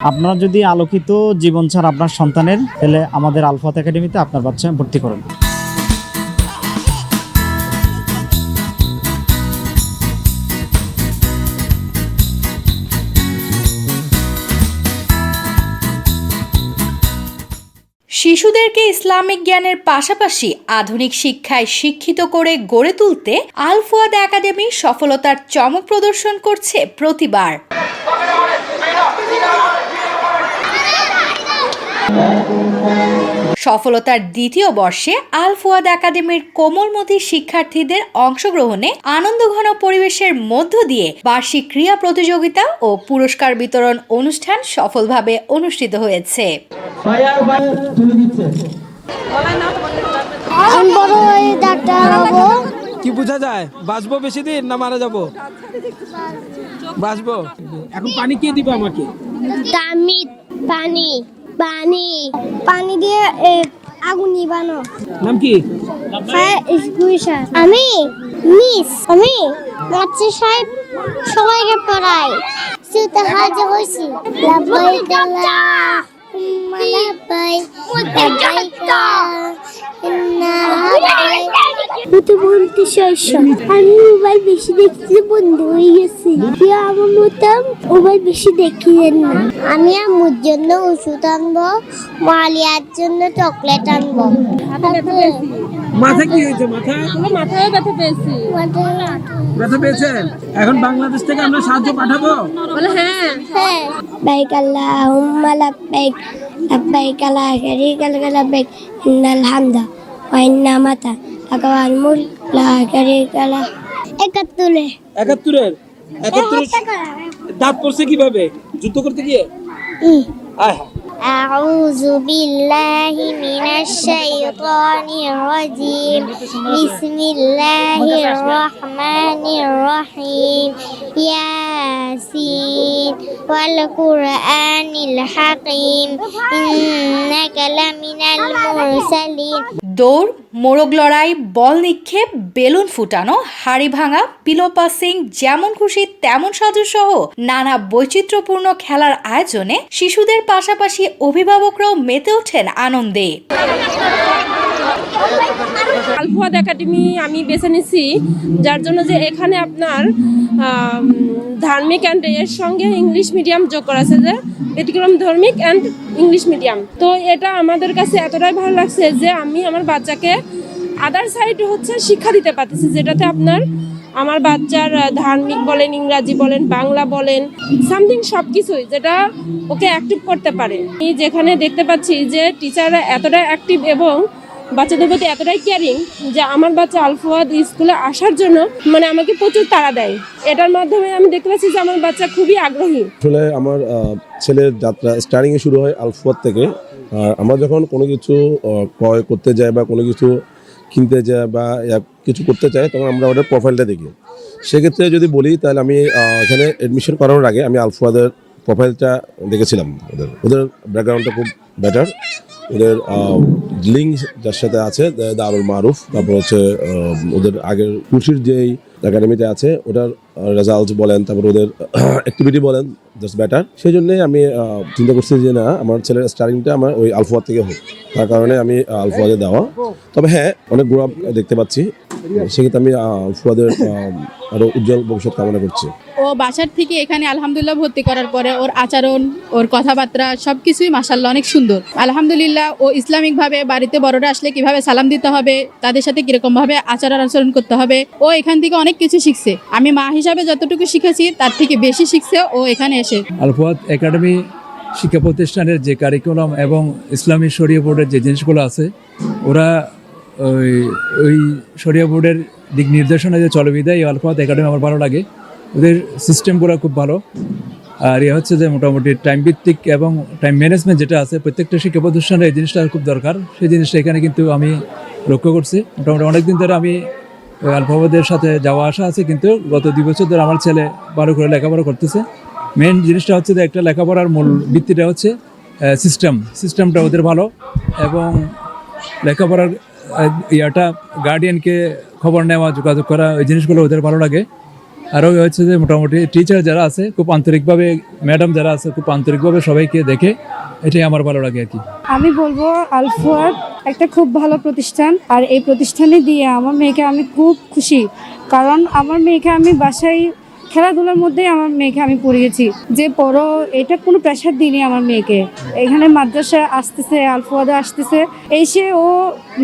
আপনারা যদি আলোকিত জীবন চান আপনার সন্তানের, তাহলে আমাদের আলফাত একাডেমিতে আপনার বাচ্চা ভর্তি করুন। শিশুদেরকে ইসলামিক জ্ঞানের পাশাপাশি আধুনিক শিক্ষায় শিক্ষিত করে গড়ে তুলতে আল ফুয়াদ একাডেমি সফলতার চমক প্রদর্শন করছে প্রতিবার। সফলতার দ্বিতীয় বর্ষে আল ফুয়াদ একাডেমির কোমলমতি শিক্ষার্থীদের অংশগ্রহণে আনন্দঘন পরিবেশের মধ্য দিয়ে বার্ষিক ক্রীড়া প্রতিযোগিতা ও পুরস্কার বিতরণ অনুষ্ঠান সফলভাবে অনুষ্ঠিত হয়েছে। হয়ে কি বোঝা যায়? বাঁচবো বেশি দিন না মারা যাব? বাঁচবো? এখন পানি কে দিবে আমাকে? দামি পানি। পানি পানি দিয়ে আগুন নিবানো নাম কি? আমি মিস আমি মাতৃ সাহেব সবাইকে পড়াই। সুতে হাজে হইছি লাব্বাইক আল্লাহুম্মা লাব্বাইক লাব্বাইক আমি বলতে আমি মোবাইল বেশি দেখতে বন্ধ হয়ে গেছে। আমার মতাম মোবাইল বেশি দেখিলেন না। আমি আমার জন্য ওষুধ আনব মালিয়ার জন্য চকলেট আনব। মাথা কি হয়েছে? মাথা? মাথায় ব্যথা পেয়েছি। ব্যথা। এখন বাংলাদেশ থেকে আমরা সাহায্য পাঠাবো? বলে হ্যাঁ। হ্যাঁ। বাইক আল্লাহ হামদা والملك لا شريك له একাত্তরে একাত্তরের একাত্তরের দাঁত পড়ছে কিভাবে যুদ্ধ করতে গিয়ে আয় হায়। أعوذ بالله من الشيطان الرجيم بسم الله الرحمن الرحيم ياسين والقرآن الحكيم إنك لمن المرسلين দৌড়, মোরগ লড়াই, বল নিক্ষেপ, বেলুন ফুটানো, হাড়ি ভাঙা পিলো পাসিং যেমন খুশি তেমন সাজু সহ নানা বৈচিত্র্যপূর্ণ খেলার আয়োজনে শিশুদের পাশাপাশি অভিভাবকরাও মেতে ওঠেন আনন্দে। আলফুয়াদ একাডেমি আমি বেছে নিছি, যার জন্য যে এখানে আপনার ধার্মিক অ্যান্ড এর সঙ্গে ইংলিশ মিডিয়াম যোগ করা আছে যে ব্যতিক্রম ধর্মিক অ্যান্ড ইংলিশ মিডিয়াম। তো এটা আমাদের কাছে এতটাই ভালো লাগছে যে আমি আমার বাচ্চাকে আদার সাইড হচ্ছে শিক্ষা দিতে পারতেছি, যেটাতে আপনার আমার বাচ্চার ধার্মিক বলেন, ইংরাজি বলেন, বাংলা বলেন সামথিং সব কিছুই যেটা ওকে অ্যাক্টিভ করতে পারে। আমি যেখানে দেখতে পাচ্ছি যে টিচাররা এতটা অ্যাক্টিভ এবং বাচ্চাদের প্রতি এতটাই কেয়ারিং যে আমার বাচ্চা আলফাওয়াদ স্কুলে আসার জন্য মানে আমাকে প্রচুর তাড়া দেয়। এটার মাধ্যমে আমি দেখতে পাচ্ছি যে আমার বাচ্চা খুবই আগ্রহী। আসলে আমার ছেলের যাত্রা স্টার্টিং এ শুরু হয় আলফুয়াত থেকে। আর আমরা যখন কোনো কিছু ক্রয় করতে যাই বা কোনো কিছু কিনতে যাই বা কিছু করতে চাই, তখন আমরা ওদের প্রোফাইলটা দেখি। সেক্ষেত্রে যদি বলি, তাহলে আমি এখানে অ্যাডমিশন করানোর আগে আমি আলফুয়াদের প্রোফাইলটা দেখেছিলাম। ওদের ওদের ব্যাকগ্রাউন্ডটা খুব বেটার ওদের লিঙ্ক যার সাথে আছে দারুল মারুফ, তারপর হচ্ছে ওদের আগের কুশির যেই একাডেমিতে আছে, ওটার রেজাল্ট বলেন, তারপর ওদের অ্যাক্টিভিটি বলেন জাস্ট বেটার সেই জন্যই আমি চিন্তা করছি যে না আমার ছেলের স্টার্টিংটা আমার ওই আলফুয়াদ থেকে হোক। তার কারণে আমি আহ, আলফুয়াদে দেওয়া। তবে হ্যাঁ অনেক আপ দেখতে পাচ্ছি। সেক্ষেত্রে আমি আলফুয়াদের আহ, আরও উজ্জ্বল ভবিষ্যৎ কামনা করছি। ও বাসার থেকে এখানে আলহামদুলিল্লাহ ভর্তি করার পরে ওর আচরণ ওর কথাবার্তা সবকিছুই মাসাল্লাহ অনেক সুন্দর। আলহামদুলিল্লাহ ও ইসলামিকভাবে বাড়িতে বড়রা আসলে কীভাবে সালাম দিতে হবে তাদের সাথে কীরকম ভাবে আচার আচরণ করতে হবে ও এখান থেকে অনেক কিছু শিখছে। আমি মা হিসাবে যতটুকু শিখেছি তার থেকে বেশি শিখছে ও এখানে এসে আলফাত একাডেমি শিক্ষা প্রতিষ্ঠানের যে কারিকুলাম এবং ইসলামী শরীয় বোর্ডের যে জিনিসগুলো আছে, ওরা ওই ওই শরীয় বোর্ডের দিক নির্দেশনা যে চলে বিদায় আলফাত একাডেমি আমার ভালো লাগে। ওদের সিস্টেমগুলো খুব ভালো। আর ইয়ে হচ্ছে যে মোটামুটি টাইম ভিত্তিক এবং টাইম ম্যানেজমেন্ট যেটা আছে, প্রত্যেকটা শিক্ষা প্রতিষ্ঠানে এই জিনিসটা খুব দরকার। সেই জিনিসটা এখানে কিন্তু আমি লক্ষ্য করছি। মোটামুটি অনেকদিন ধরে আমি আলফাবাদের সাথে যাওয়া আসা আছে, কিন্তু গত দুই বছর ধরে আমার ছেলে ভালো করে লেখাপড়া করতেছে। মেন জিনিসটা হচ্ছে যে একটা লেখাপড়ার মূল ভিত্তিটা হচ্ছে সিস্টেম সিস্টেমটা ওদের ভালো এবং লেখাপড়ার ইয়াটা গার্ডিয়ানকে খবর নেওয়া, যোগাযোগ করা, ওই জিনিসগুলো ওদের ভালো লাগে। আরও হচ্ছে যে মোটামুটি টিচার যারা আছে, খুব আন্তরিকভাবে ম্যাডাম যারা আছে, খুব আন্তরিকভাবে সবাইকে দেখে এটাই আমার ভালো লাগে আর কি। আমি বলব, আলফোয়ার একটা খুব ভালো প্রতিষ্ঠান, আর এই প্রতিষ্ঠানে দিয়ে আমার মেয়েকে আমি খুব খুশি। কারণ আমার মেয়েকে আমি বাসায় খেলাধুলার মধ্যেই আমার মেয়েকে আমি পড়িয়েছি। যে পড়ো, এটা কোনো প্রেশার দিইনি আমার মেয়েকে। এখানে মাদ্রাসা আসতেছে আলফোয়াদা আসতেছে। এসে ও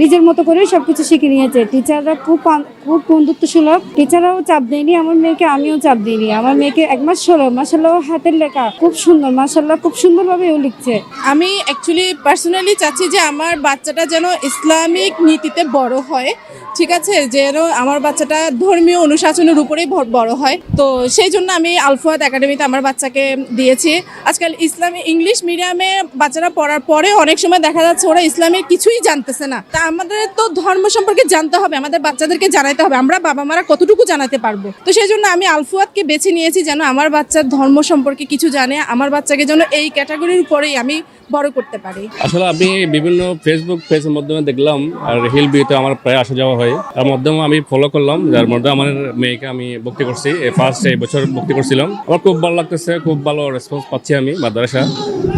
নিজের মতো করেই সবকিছু শিখে নিয়েছে। টিচাররা খুব খুব বন্ধুত্ব সুলভ টিচাররাও চাপ দেয়নি, আমার মেয়েকে আমিও চাপ দিইনি। আমার মেয়েকে এক মাস হলো মাসাল্লাহ হাতের লেখা, খুব সুন্দর মাসাল্লাহ খুব সুন্দরভাবে ও লিখছে। আমি অ্যাকচুয়ালি পার্সোনালি চাচ্ছি যে আমার বাচ্চাটা যেন ইসলামিক নীতিতে বড় হয়। ঠিক আছে, যেন আমার বাচ্চাটা ধর্মীয় অনুশাসনের উপরেই বড় হয়। তো সেই জন্য আমি আলফাদ একাডেমিতে আমার বাচ্চাকে দিয়েছি। আজকাল ইসলামী ইংলিশ মিডিয়ামে বাচ্চারা পড়ার পরে অনেক সময় দেখা যাচ্ছে ওরা ইসলামের কিছুই জানতেছে না। তা আমাদের তো ধর্ম সম্পর্কে জানতে হবে, আমাদের বাচ্চাদেরকে জানাতে হবে। আমরা বাবা মারা কতটুকু জানাতে পারব? তো সেই জন্য আমি আলফুয়াদকে বেছে নিয়েছি যেন আমার বাচ্চার ধর্ম সম্পর্কে কিছু জানে, আমার বাচ্চাকে যেন এই ক্যাটাগরির উপরেই আমি বড় করতে পারি। আসলে আমি বিভিন্ন ফেসবুক পেজের মাধ্যমে দেখলাম, আর হিল বিউতে আমার প্রায় আসা যাওয়া হয় তার মাধ্যমে আমি ফলো করলাম, যার মধ্যে আমার মেয়েকে আমি ভক্তি করছি। ফার্স্ট এই বছর ভক্তি করছিলাম। আমার খুব ভালো লাগতেছে, খুব ভালো রেসপন্স পাচ্ছি আমি মাদ্রাসা।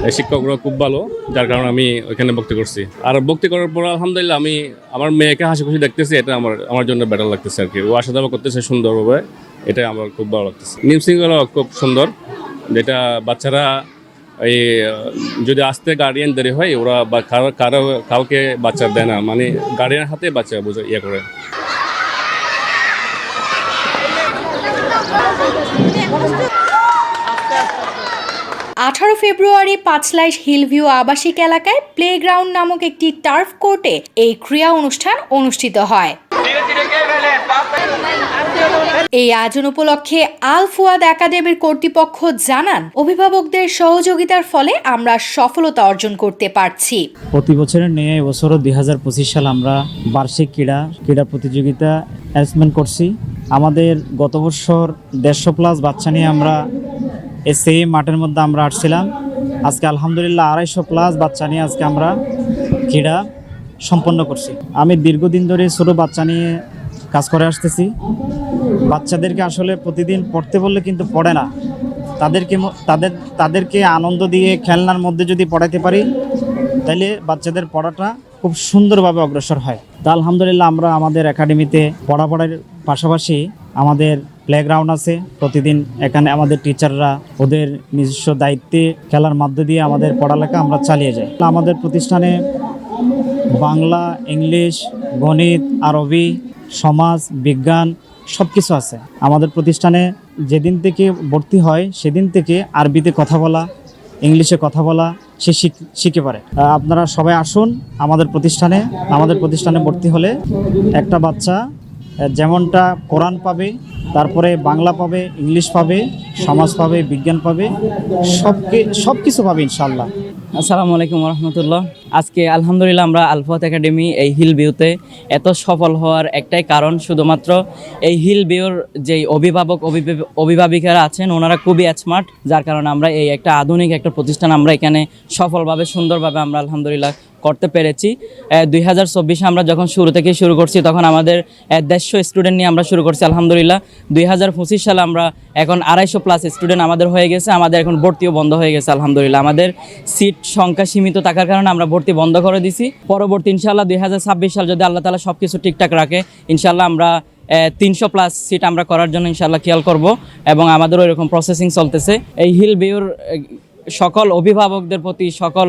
এই শিক্ষকরা খুব ভালো, যার কারণে আমি ওইখানে ভক্তি করছি। আর ভক্তি করার পর আলহামদুলিল্লাহ আমি আমার মেয়েকে হাসি খুশি দেখতেছি, এটা আমার আমার জন্য বেটার লাগতেছে আর কি। ও আসা যাওয়া করতেছে সুন্দরভাবে এটা আমার খুব ভালো লাগতেছে। নিম সিংগুলো খুব সুন্দর, যেটা বাচ্চারা এই যদি আসতে গার্ডিয়ান দেরি হয়, ওরা বা কারও কারও, কাউকে বাচ্চা দেয় না। মানে গার্ডিয়ান হাতে বাচ্চা বুঝে ইয়ে করে। আঠারো ফেব্রুয়ারি পাঁচলাইশ হিলভিউ আবাসিক এলাকায় প্লেগ্রাউন্ড নামক একটি টার্ফ কোর্টে এই ক্রিয়া অনুষ্ঠান অনুষ্ঠিত হয়। এই আয়োজন উপলক্ষে আল ফুয়াদ একাডেমির কর্তৃপক্ষ জানান, অভিভাবকদের সহযোগিতার ফলে আমরা সফলতা অর্জন করতে পারছি। প্রতি বছরের নিয়ে এবছরও দুই হাজার পঁচিশ সাল আমরা বার্ষিক ক্রীড়া ক্রীড়া প্রতিযোগিতা অ্যারেঞ্জমেন্ট করছি। আমাদের গত বছর দেড়শো প্লাস বাচ্চা নিয়ে আমরা এই সেম মাঠের মধ্যে আমরা আসছিলাম। আজকে আলহামদুলিল্লাহ আড়াইশো প্লাস বাচ্চা নিয়ে আজকে আমরা ক্রীড়া সম্পন্ন করছি। আমি দীর্ঘদিন ধরে ছোটো বাচ্চা নিয়ে কাজ করে আসতেছি। বাচ্চাদেরকে আসলে প্রতিদিন পড়তে বললে কিন্তু পড়ে না। তাদেরকে তাদের, তাদেরকে আনন্দ দিয়ে খেলনার মধ্যে যদি পড়াতে পারি তাহলে বাচ্চাদের পড়াটা খুব সুন্দরভাবে অগ্রসর হয়। তা আলহামদুলিল্লাহ আমরা আমাদের একাডেমিতে পড়াপড়ার পাশাপাশি আমাদের প্লেগ্রাউন্ড আছে। প্রতিদিন এখানে আমাদের টিচাররা ওদের নিজস্ব দায়িত্বে খেলার মধ্য দিয়ে আমাদের পড়ালেখা আমরা চালিয়ে যাই। আমাদের প্রতিষ্ঠানে বাংলা, ইংলিশ, গণিত, আরবি, সমাজ, বিজ্ঞান সব কিছু আছে। আমাদের প্রতিষ্ঠানে যেদিন থেকে ভর্তি হয়, সেদিন থেকে আরবিতে কথা বলা, ইংলিশে কথা বলা সে শিখ- পারে আপনারা সবাই আসুন আমাদের প্রতিষ্ঠানে। আমাদের প্রতিষ্ঠানে ভর্তি হলে একটা বাচ্চা যেমনটা কোরআন পাবে, তারপরে বাংলা পাবে, ইংলিশ পাবে, সমাজ পাবে, বিজ্ঞান পাবে সব সব কিছু পাবে ইনশাল্লাহ আসসালামু আলাইকুম রহমতুল্লাহ। আজকে আলহামদুলিল্লাহ আমরা আলফাত একাডেমি এই হিল ভিউতে এত সফল হওয়ার একটাই কারণ শুধুমাত্র এই হিল ভিউর যেই অভিভাবক অভিভাবিকারা আছেন, ওনারা খুবই স্মার্ট যার কারণে আমরা এই একটা আধুনিক একটা প্রতিষ্ঠান আমরা এখানে সফলভাবে, সুন্দরভাবে আমরা আলহামদুলিল্লাহ করতে পেরেছি। দুই হাজার চব্বিশে আমরা যখন শুরু থেকে শুরু করছি, তখন আমাদের দেড়শো স্টুডেন্ট নিয়ে আমরা শুরু করছি আলহামদুলিল্লাহ। দুই হাজার পঁচিশ সালে আমরা এখন আড়াইশো প্লাস স্টুডেন্ট আমাদের হয়ে গেছে, আমাদের এখন ভর্তিও বন্ধ হয়ে গেছে আলহামদুলিল্লাহ। আমাদের সিট সংখ্যা সীমিত থাকার কারণে আমরা ভর্তি বন্ধ করে দিছি। পরবর্তী ইনশাল্লাহ দুই হাজার ছাব্বিশ সাল যদি আল্লাহ তালা সব কিছু ঠিকঠাক রাখে ইনশাল্লাহ আমরা তিনশো প্লাস সিট আমরা করার জন্য ইনশাল্লাহ খেয়াল করব এবং আমাদেরও এরকম প্রসেসিং চলতেছে। এই হিল বিউর সকল অভিভাবকদের প্রতি, সকল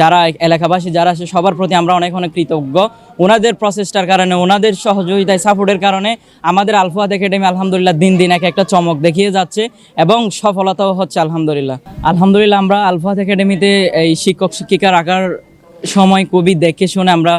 যারা এলাকাবাসী যারা আছে, সবার প্রতি আমরা অনেক অনেক কৃতজ্ঞ। ওনাদের প্রচেষ্টার কারণে ওনাদের সহযোগিতায়, সাপোর্টের কারণে আমাদের আলফাদ একাডেমি আলহামদুলিল্লাহ দিন দিন এক একটা চমক দেখিয়ে যাচ্ছে এবং সফলতাও হচ্ছে, আলহামদুলিল্লাহ। আলহামদুলিল্লাহ আমরা আলফাদ একাডেমিতে এই শিক্ষক শিক্ষিকা রাখার সময় কবি দেখে শুনে আমরা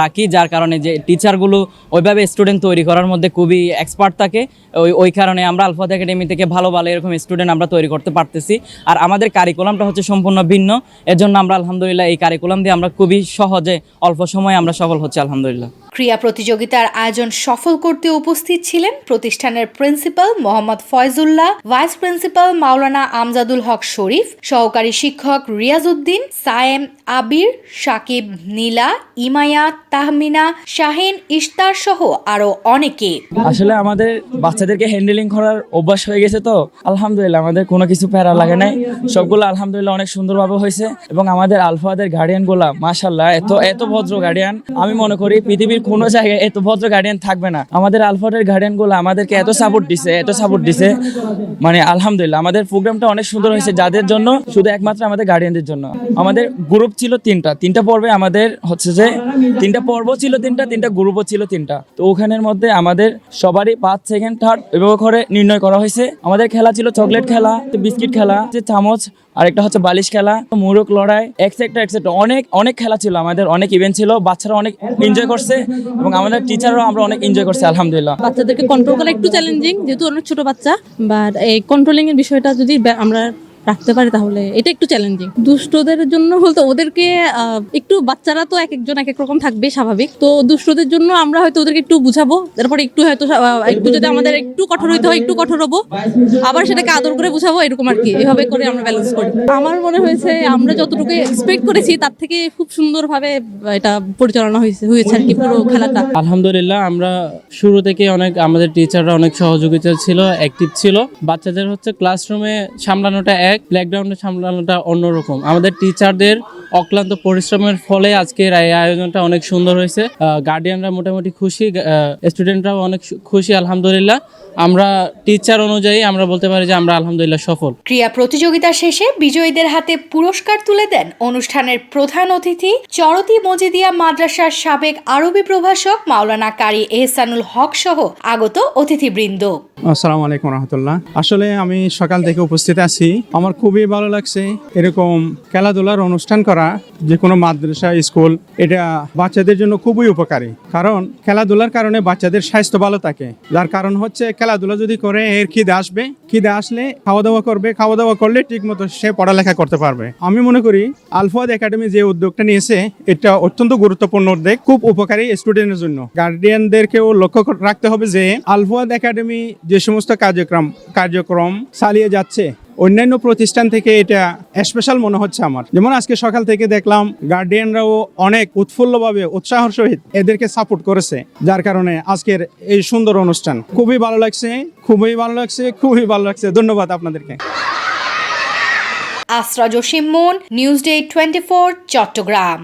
রাখি, যার কারণে যে টিচারগুলো ওইভাবে স্টুডেন্ট তৈরি করার মধ্যে খুবই এক্সপার্ট থাকে। ওই ওই কারণে আমরা আলফাদ একাডেমি থেকে ভালো ভালো এরকম স্টুডেন্ট আমরা তৈরি করতে পারতেছি। আর আমাদের কারিকুলামটা হচ্ছে সম্পূর্ণ ভিন্ন। এর জন্য আমরা আলহামদুলিল্লাহ এই কারিকুলাম দিয়ে আমরা খুবই সহজে, অল্প সময়ে আমরা সফল হচ্ছি, আলহামদুলিল্লাহ। ক্রিয়া প্রতিযোগিতার আয়োজন সফল করতে উপস্থিত ছিলেন প্রতিষ্ঠানের principal Mohammad Faizullah, vice principal Maulana Amjadul Haque Sharif, সহকারী শিক্ষক রিয়াজউদ্দিন, সায়েম আবির, সাকিব নীলা, ইমায়াত তাহমিনা, শাহিন, ইশতার সহ আরও অনেকে। আসলে আমাদের বাচ্চাদেরকে হ্যান্ডেলিং করার অভ্যাস হয়ে গেছে তো। আলহামদুলিল্লাহ, আমাদের কোনো কিছু প্যারা লাগে নাই। সবগুলো আলহামদুলিল্লাহ অনেক সুন্দরভাবে হয়েছে। এবং আমাদের আলফাদের গার্ডিয়ানগুলা মাশাল্লাহ এত এত ভদ্র গার্ডিয়ান আমি মনে করি পৃথিবীর কোনো জায়গায় এত ভদ্র গার্ডিয়ান থাকবে না। আমাদের আলফাদের গার্ডিয়ানগুলো আমাদেরকে এত সাপোর্ট দিছে, এত সাপোর্ট দিছে। মানে আলহামদুলিল্লাহ, আমাদের প্রোগ্রামটা অনেক সুন্দর হয়েছে যাদের জন্য, শুধু একমাত্র আমাদের গার্ডিয়ানদের জন্য। আমাদের গ্রুপ ছিল তিনটা। তিনটা পর্বে আমাদের হচ্ছে যে তিনটা পর্ব ছিল তিনটা তিনটা গ্রুপও ছিল তিনটা। তো ওখানের মধ্যে আমাদের সবারই পাঁচ সেকেন্ড থার্ড এভাবে করে নির্ণয় করা হয়েছে। আমাদের খেলা ছিল চকলেট খেলা বিস্কিট খেলা চামচ আর একটা হচ্ছে বালিশ খেলা মুরগ লড়াই এক্সেট্রা এক্সেট্রা অনেক অনেক খেলা ছিল আমাদের অনেক ইভেন্ট ছিল বাচ্চারা অনেক এনজয় করছে এবং আমাদের টিচাররাও আমরা অনেক এনজয় করছি আলহামদুলিল্লাহ। বাচ্চাদেরকে কন্ট্রোল করা একটু চ্যালেঞ্জিং যেহেতু অনেক ছোট বাচ্চা বাট এই কন্ট্রোলিং এর বিষয়টা যদি আমরা রাখতে পারি তাহলে? এটা একটু চ্যালেঞ্জিং দুষ্টদের জন্য বলতে ওদেরকে একটু বাচ্চারা তো এক একজন এক এক রকম থাকবে স্বাভাবিক। তো দুষ্টদের জন্য আমরা হয়তো ওদেরকে একটু বুঝাবো। তারপরে একটু হয়তো একটু যদি আমাদের একটু কঠোর হইতে হয়, একটু কঠোর হব। আবার সেটাকে আদর করে বুঝাবো, এরকম আর কি। এভাবে করে আমরা ব্যালেন্স করি। আমার মনে হয়েছে আমরা যতটুকু এক্সপেক্ট করেছি, তার থেকে খুব সুন্দরভাবে এটা পরিচালনা হয়েছে হয়েছে আর কি পুরো খেলাটা। আলহামদুলিল্লাহ, আমরা শুরু থেকে অনেক আমাদের টিচাররা অনেক সহযোগিতা ছিল অ্যাক্টিভ ছিল। বাচ্চাদের হচ্ছে ক্লাসরুমে সামলানোটা এক প্লেগ্রাউন্ডে সামলানোটা অন্যরকম। আমাদের টিচারদের অক্লান্ত পরিশ্রমের ফলে আজকের এই আয়োজনটা অনেক সুন্দর হয়েছে। গার্ডিয়ানরা মোটামুটি খুশি স্টুডেন্টরাও অনেক খুশি আলহামদুলিল্লাহ। আমরা টিচার অনুযায়ী আমরা বলতে পারি যে আমরা আলহামদুলিল্লাহ সফল। ক্রীড়া প্রতিযোগিতা শেষে বিজয়ীদের হাতে পুরস্কার তুলে দেন অনুষ্ঠানের প্রধান অতিথি চরতি মজিদিয়া মাদ্রাসার সাবেক আরবি প্রভাষক মাওলানা কারি এহসানুল হক সহ আগত অতিথিবৃন্দ। আসসালামু আলাইকুম রহমতুল্লাহ। আসলে আমি সকাল থেকে উপস্থিত আছি। আমার খুবই ভালো লাগছে এরকম খেলাধুলার অনুষ্ঠান করা, যে কোনো মাদ্রাসা, স্কুল, এটা বাচ্চাদের জন্য খুবই উপকারী। কারণ খেলাধুলার কারণে বাচ্চাদের স্বাস্থ্য ভালো থাকে। যার কারণ হচ্ছে খেলাধুলা যদি করে, এর খিদে আসবে। খিদে আসলে খাওয়া দাওয়া করবে খাওয়া দাওয়া করলে ঠিক মতো সে পড়ালেখা করতে পারবে। আমি মনে করি আলফাদ একাডেমি যে উদ্যোগটা নিয়েছে, এটা অত্যন্ত গুরুত্বপূর্ণ উদ্যোগ, খুব উপকারী স্টুডেন্টের জন্য। গার্ডিয়ানদেরকেও লক্ষ্য রাখতে হবে যে আলফাদ একাডেমি যে সমস্ত কার্যক্রম কার্যক্রম চালিয়ে যাচ্ছে অন্যান্য প্রতিষ্ঠান থেকে এটা স্পেশাল মনে হচ্ছে আমার। যেমন আজকে সকাল থেকে দেখলাম গার্ডিয়ানরাও অনেক উৎফুল্লভাবে, উৎসাহর সহিত এদেরকে সাপোর্ট করেছে। যার কারণে আজকের এই সুন্দর অনুষ্ঠান খুবই ভালো লাগছে, খুবই ভালো লাগছে, খুবই ভালো লাগছে। ধন্যবাদ আপনাদেরকে। আসরা Jasim news day twenty Chattogram.